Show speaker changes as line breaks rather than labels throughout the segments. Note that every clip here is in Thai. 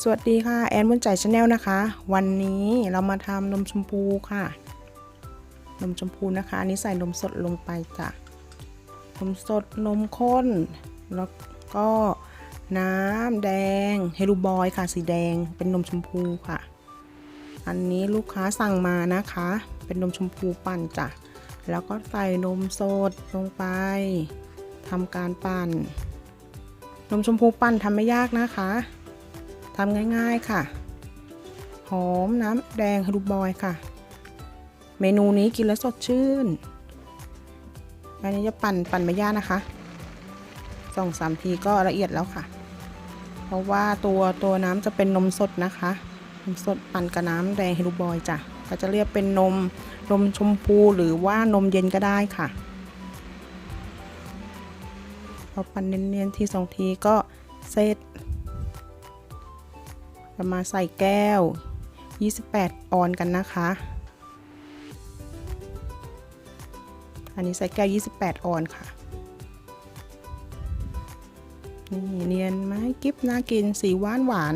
สวัสดีค่ะ แอนมุนใจชาแนลนะคะ วันนี้เรามาทำนมชมพูค่ะ นมชมพูนะคะ อันนี้ใส่นมสดลงไปจ้ะ นมสดนมข้น แล้วก็น้ำแดงเฮลูบอยค่ะ สีแดงเป็นนมชมพูค่ะ อันนี้ลูกค้าสั่งมานะคะ เป็นนมชมพูปั่นจ้ะ แล้วก็ใส่นมสดลงไปทำการปั่น นมชมพูปั่นทำไม่ยากนะคะ ทำง่ายๆค่ะ หอมน้ำแดงฮารูบอยค่ะ เมนูนี้กินแล้วสดชื่น อันนี้จะปั่นปั่นไม่ยากนะคะสองสามทีก็ละเอียดแล้วค่ะ เพราะว่าตัวตัวน้ำจะเป็นนมสดนะคะนมสดปั่นกับน้ำแดงฮารูบอยจ้ะก็จะเรียกเป็นนมนมชมพูหรือว่านมเย็นก็ได้ค่ะพอปั่นเนียนๆทีสองทีก็เสร็จ จะมาใส่แก้ว 28 ออนกันนะคะ อันนี้ใส่แก้ว 28 ออนค่ะ นี่เนียนไหมกิ๊บน่ากินสีหวานหวาน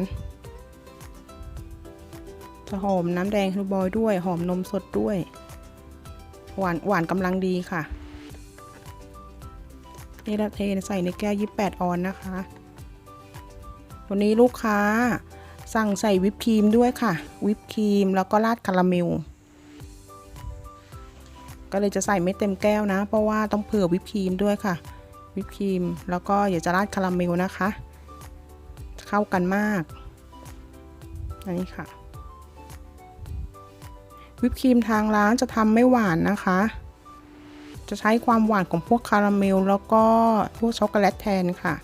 จะหอมน้ำแดงฮูบอยด้วย หอมนมสดด้วย หวานหวานกำลังดีค่ะ นี่เราเทใส่ในแก้ว 28 ออนนะคะ วันนี้ลูกค้า สั่งใส่วิปครีมด้วยค่ะ วิปครีมแล้วก็ราดคาราเมล ก็เลยจะใส่ไม่เต็มแก้วนะ เพราะว่าต้องเผื่อวิปครีมด้วยค่ะ วิปครีมแล้วก็อย่าจะราดคาราเมลนะคะ เข้ากันมาก อันนี้ค่ะ วิปครีมทางร้านจะทำไม่หวานนะคะ จะใช้ความหวานของพวกคาราเมลแล้วก็พวกช็อกโกแลตแทนค่ะ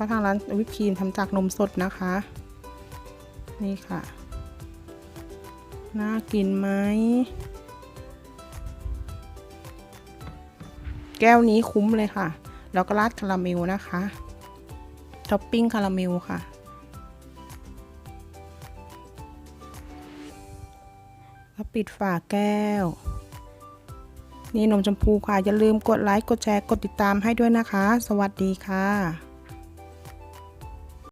ราะทางร้านวิปครีมทำจากนมสดนะคะ นี่ค่ะ น่ากินไหม แก้วนี้คุ้มเลยค่ะ แล้วก็ราดคาราเมลนะคะ ท็อปปิ้งคาราเมลค่ะ แล้วปิดฝาแก้วนี่นมชมพูค่ะ อย่าลืมกดไลค์ กดแชร์ กดติดตามให้ด้วยนะคะ สวัสดีค่ะ